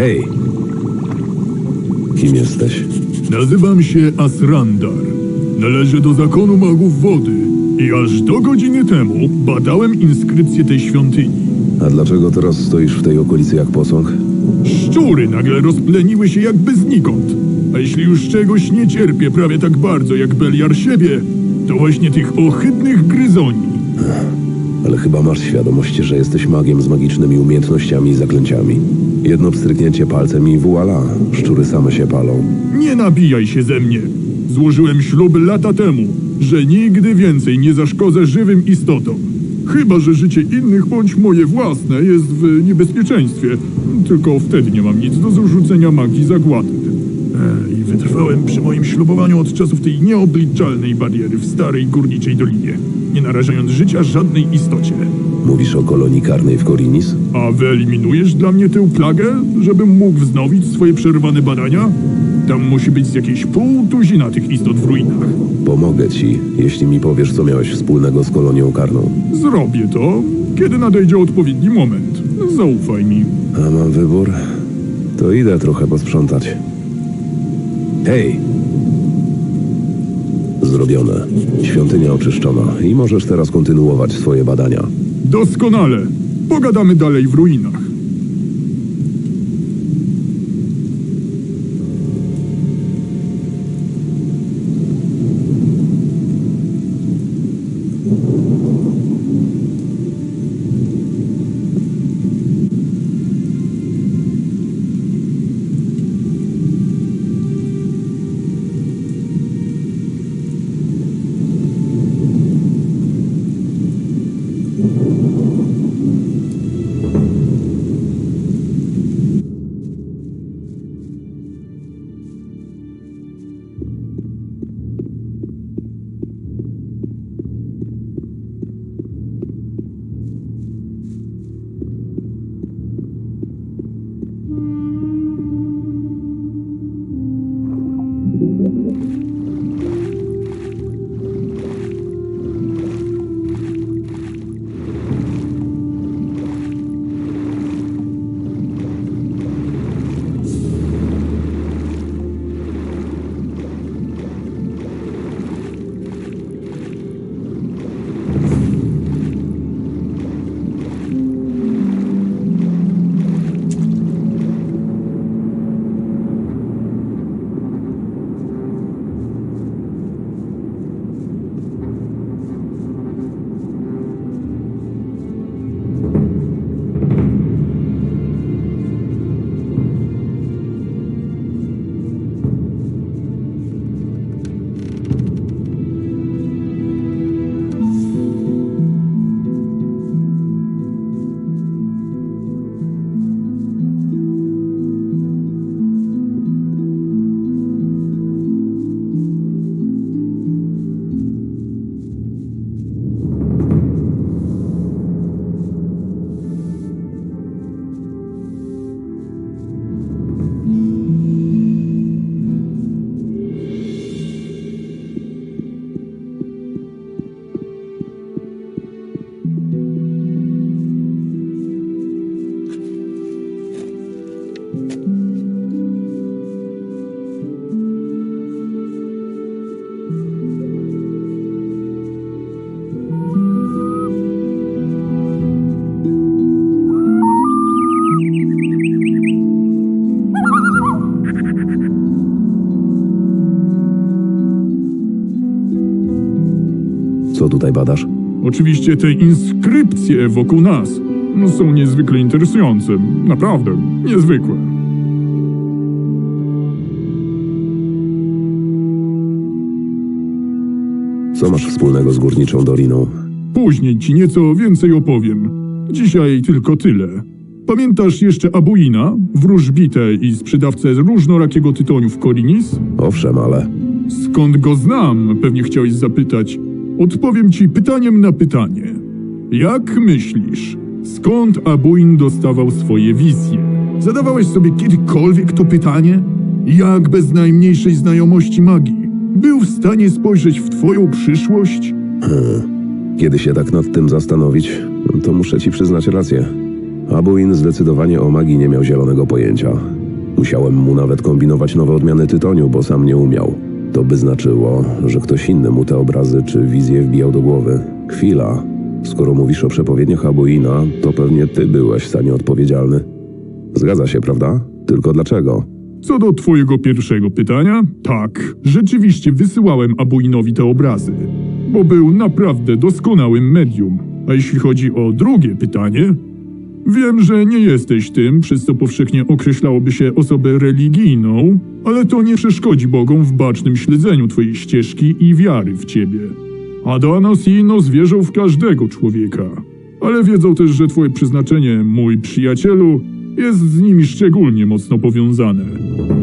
Hej! Kim jesteś? Nazywam się Asrandar. Należę do zakonu magów wody i aż do godziny temu badałem inskrypcję tej świątyni. A dlaczego teraz stoisz w tej okolicy jak posąg? Szczury nagle rozpleniły się jakby znikąd. A jeśli już czegoś nie cierpię prawie tak bardzo jak Beliar siebie, to właśnie tych ohydnych gryzoni. Ale chyba masz świadomość, że jesteś magiem z magicznymi umiejętnościami i zaklęciami. Jedno pstryknięcie palcem i voila, szczury same się palą. Nie nabijaj się ze mnie. Złożyłem ślub lata temu, że nigdy więcej nie zaszkodzę żywym istotom. Chyba, że życie innych bądź moje własne jest w niebezpieczeństwie. Tylko wtedy nie mam nic do zarzucenia magii zagłady. Wytrwałem przy moim ślubowaniu od czasów tej nieobliczalnej bariery w starej górniczej dolinie, nie narażając życia żadnej istocie. Mówisz o kolonii karnej w Korinis? A wyeliminujesz dla mnie tę plagę, żebym mógł wznowić swoje przerwane badania? Tam musi być z jakieś pół tuzina tych istot w ruinach. Pomogę ci, jeśli mi powiesz, co miałeś wspólnego z kolonią karną. Zrobię to, kiedy nadejdzie odpowiedni moment. Zaufaj mi. A mam wybór? To idę trochę posprzątać. Hej! Zrobione. Świątynia oczyszczona i możesz teraz kontynuować swoje badania. Doskonale. Pogadamy dalej w ruinach. Tutaj badasz? Oczywiście te inskrypcje wokół nas są niezwykle interesujące. Naprawdę, niezwykłe. Co masz wspólnego z górniczą doliną? Później ci nieco więcej opowiem. Dzisiaj tylko tyle. Pamiętasz jeszcze Abuina, wróżbitę i sprzedawcę różnorakiego tytoniu w Korinis? Owszem, ale Skąd go znam? Pewnie chciałeś zapytać. Odpowiem ci pytaniem na pytanie. Jak myślisz, skąd Abuin dostawał swoje wizje? Zadawałeś sobie kiedykolwiek to pytanie? Jak bez najmniejszej znajomości magii był w stanie spojrzeć w twoją przyszłość? kiedy się tak nad tym zastanowić, to muszę ci przyznać rację. Abuin zdecydowanie o magii nie miał zielonego pojęcia. Musiałem mu nawet kombinować nowe odmiany tytoniu, bo sam nie umiał. To by znaczyło, że ktoś inny mu te obrazy czy wizje wbijał do głowy. Chwila. Skoro mówisz o przepowiedniach Abuina, to pewnie ty byłeś za nie odpowiedzialny. Zgadza się, prawda? Tylko dlaczego? Co do twojego pierwszego pytania, tak, rzeczywiście wysyłałem Abuinowi te obrazy, bo był naprawdę doskonałym medium. A jeśli chodzi o drugie pytanie, wiem, że nie jesteś tym, przez co powszechnie określałoby się osobę religijną, ale to nie przeszkodzi Bogom w bacznym śledzeniu twojej ścieżki i wiary w ciebie. Adanos i Inos wierzą w każdego człowieka, ale wiedzą też, że twoje przeznaczenie, mój przyjacielu, jest z nimi szczególnie mocno powiązane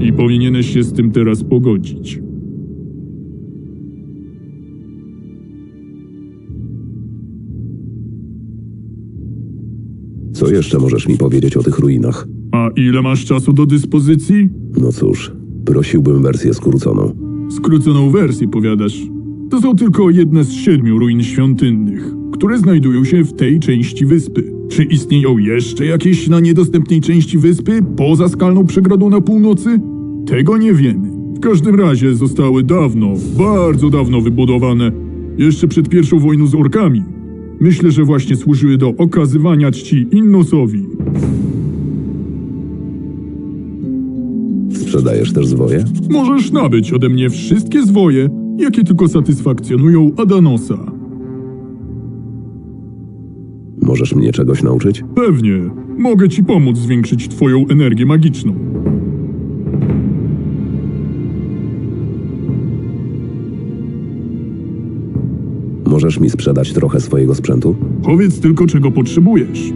i powinieneś się z tym teraz pogodzić. Co jeszcze możesz mi powiedzieć o tych ruinach? A ile masz czasu do dyspozycji? No cóż, prosiłbym wersję skróconą. Skróconą wersję, powiadasz. To są tylko jedne z siedmiu ruin świątynnych, które znajdują się w tej części wyspy. Czy istnieją jeszcze jakieś na niedostępnej części wyspy, poza skalną przegrodą na północy? Tego nie wiemy. W każdym razie zostały dawno, bardzo dawno wybudowane, jeszcze przed pierwszą wojną z orkami. Myślę, że właśnie służyły do okazywania czci Innosowi. Sprzedajesz też zwoje? Możesz nabyć ode mnie wszystkie zwoje, jakie tylko satysfakcjonują Adanosa. Możesz mnie czegoś nauczyć? Pewnie. Mogę ci pomóc zwiększyć twoją energię magiczną. Możesz mi sprzedać trochę swojego sprzętu? Powiedz tylko, czego potrzebujesz.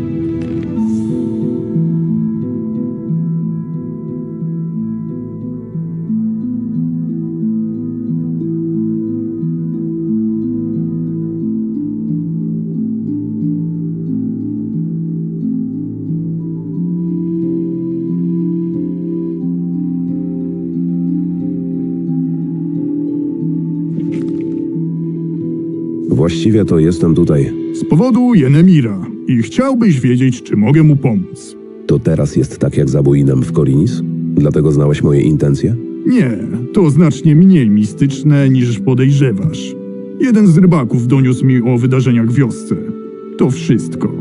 Właściwie to jestem tutaj. Z powodu Jenemira i chciałbyś wiedzieć, czy mogę mu pomóc. To teraz jest tak jak za Buinem w Korinis? Dlatego znałeś moje intencje? Nie, to znacznie mniej mistyczne niż podejrzewasz. Jeden z rybaków doniósł mi o wydarzeniach w wiosce. To wszystko.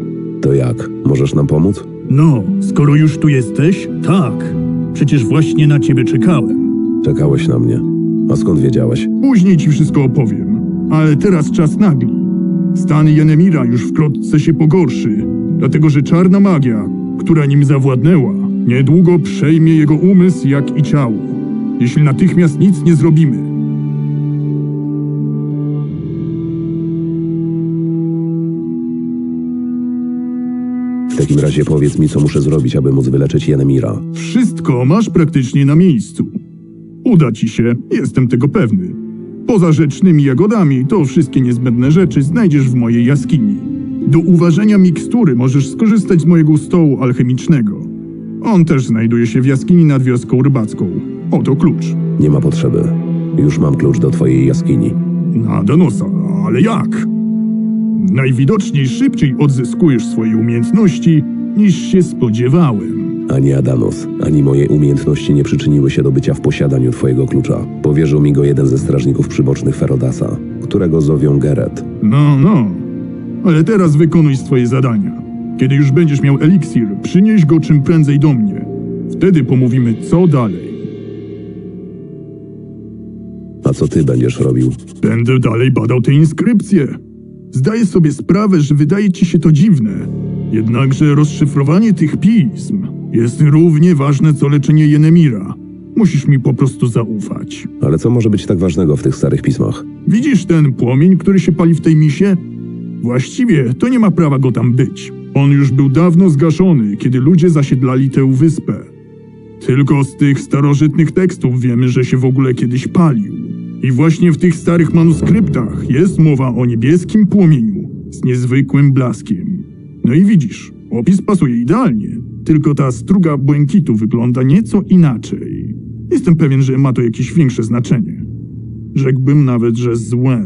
To jak? Możesz nam pomóc? No, skoro już tu jesteś, tak. Przecież właśnie na ciebie czekałem. Czekałeś na mnie. A skąd wiedziałeś? Później ci wszystko opowiem, ale teraz czas nagli. Stan Jenemira już wkrótce się pogorszy, dlatego że czarna magia, która nim zawładnęła, niedługo przejmie jego umysł jak i ciało, jeśli natychmiast nic nie zrobimy. W takim razie powiedz mi, co muszę zrobić, aby móc wyleczyć Jenemira. Wszystko masz praktycznie na miejscu. Uda ci się, jestem tego pewny. Poza rzecznymi jagodami, to wszystkie niezbędne rzeczy znajdziesz w mojej jaskini. Do uważenia mikstury możesz skorzystać z mojego stołu alchemicznego. On też znajduje się w jaskini nad wioską rybacką. Oto klucz. Nie ma potrzeby. Już mam klucz do twojej jaskini. Na Danosa, ale jak? Najwidoczniej szybciej odzyskujesz swoje umiejętności niż się spodziewałem. Ani Adanos, ani moje umiejętności nie przyczyniły się do bycia w posiadaniu twojego klucza. Powierzył mi go jeden ze strażników przybocznych Ferodasa, którego zowią Geret. No, no. Ale teraz wykonuj swoje zadania. Kiedy już będziesz miał eliksir, przynieś go czym prędzej do mnie. Wtedy pomówimy, co dalej. A co ty będziesz robił? Będę dalej badał te inskrypcje. Zdaję sobie sprawę, że wydaje ci się to dziwne. Jednakże rozszyfrowanie tych pism jest równie ważne co leczenie Jenemira. Musisz mi po prostu zaufać. Ale co może być tak ważnego w tych starych pismach? Widzisz ten płomień, który się pali w tej misie? Właściwie to nie ma prawa go tam być. On już był dawno zgaszony, kiedy ludzie zasiedlali tę wyspę. Tylko z tych starożytnych tekstów wiemy, że się w ogóle kiedyś palił. I właśnie w tych starych manuskryptach jest mowa o niebieskim płomieniu z niezwykłym blaskiem. No i widzisz, opis pasuje idealnie, tylko ta struga błękitu wygląda nieco inaczej. Jestem pewien, że ma to jakieś większe znaczenie. Rzekłbym nawet, że złe.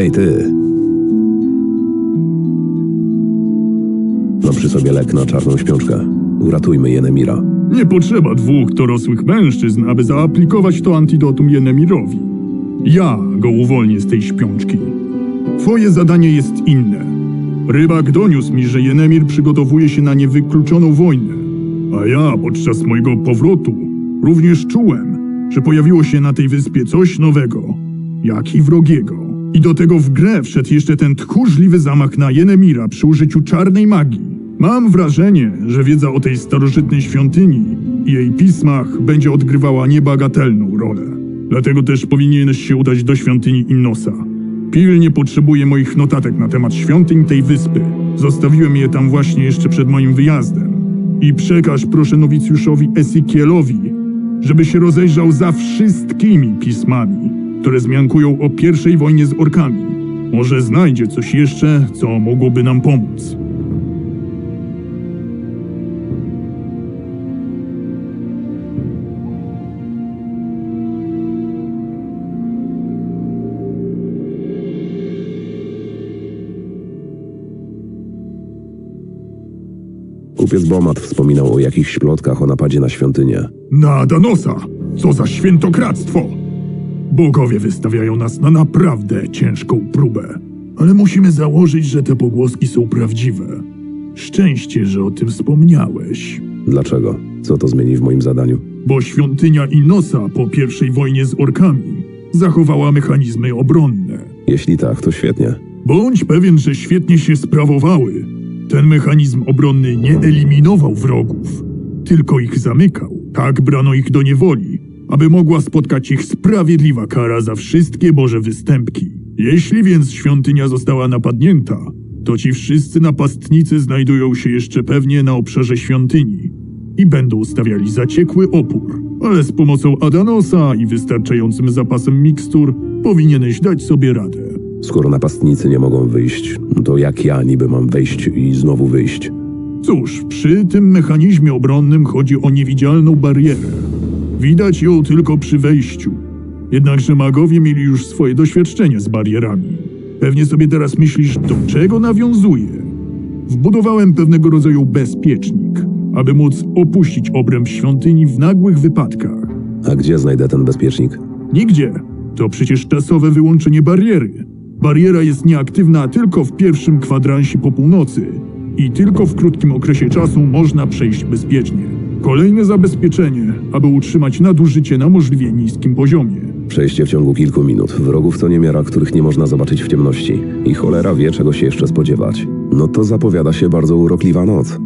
Hej, ty! Mam przy sobie lek na czarną śpiączkę. Uratujmy Jenemira. Nie potrzeba dwóch dorosłych mężczyzn, aby zaaplikować to antidotum Jenemirowi. Ja go uwolnię z tej śpiączki. Twoje zadanie jest inne. Rybak doniósł mi, że Jenemir przygotowuje się na niewykluczoną wojnę. A ja podczas mojego powrotu również czułem, że pojawiło się na tej wyspie coś nowego, jak i wrogiego. I do tego w grę wszedł jeszcze ten tchórzliwy zamach na Jenemira przy użyciu czarnej magii. Mam wrażenie, że wiedza o tej starożytnej świątyni i jej pismach będzie odgrywała niebagatelną rolę. Dlatego też powinieneś się udać do świątyni Innosa. Pilnie potrzebuję moich notatek na temat świątyń tej wyspy. Zostawiłem je tam właśnie jeszcze przed moim wyjazdem. I przekaż proszę nowicjuszowi Esykielowi, żeby się rozejrzał za wszystkimi pismami, które zmiankują o pierwszej wojnie z orkami. Może znajdzie coś jeszcze, co mogłoby nam pomóc. Kupiec Bomat wspominał o jakichś plotkach o napadzie na świątynię. Na Danosa! Co za świętokradztwo! Bogowie wystawiają nas na naprawdę ciężką próbę. Ale musimy założyć, że te pogłoski są prawdziwe. Szczęście, że o tym wspomniałeś. Dlaczego? Co to zmieni w moim zadaniu? Bo świątynia Inosa po pierwszej wojnie z orkami zachowała mechanizmy obronne. Jeśli tak, to świetnie. Bądź pewien, że świetnie się sprawowały. Ten mechanizm obronny nie eliminował wrogów, tylko ich zamykał. Tak brano ich do niewoli, aby mogła spotkać ich sprawiedliwa kara za wszystkie Boże występki. Jeśli więc świątynia została napadnięta, to ci wszyscy napastnicy znajdują się jeszcze pewnie na obszarze świątyni i będą stawiali zaciekły opór. Ale z pomocą Adanosa i wystarczającym zapasem mikstur powinieneś dać sobie radę. Skoro napastnicy nie mogą wyjść, to jak ja niby mam wejść i znowu wyjść? Cóż, przy tym mechanizmie obronnym chodzi o niewidzialną barierę. Widać ją tylko przy wejściu. Jednakże magowie mieli już swoje doświadczenie z barierami. Pewnie sobie teraz myślisz, do czego nawiązuje. Wbudowałem pewnego rodzaju bezpiecznik, aby móc opuścić obręb świątyni w nagłych wypadkach. A gdzie znajdę ten bezpiecznik? Nigdzie. To przecież czasowe wyłączenie bariery. Bariera jest nieaktywna tylko w pierwszym kwadransie po północy i tylko w krótkim okresie czasu można przejść bezpiecznie. Kolejne zabezpieczenie, aby utrzymać nadużycie na możliwie niskim poziomie. Przejście w ciągu kilku minut. Wrogów to niemiara, których nie można zobaczyć w ciemności. I cholera wie, czego się jeszcze spodziewać. No to zapowiada się bardzo urokliwa noc.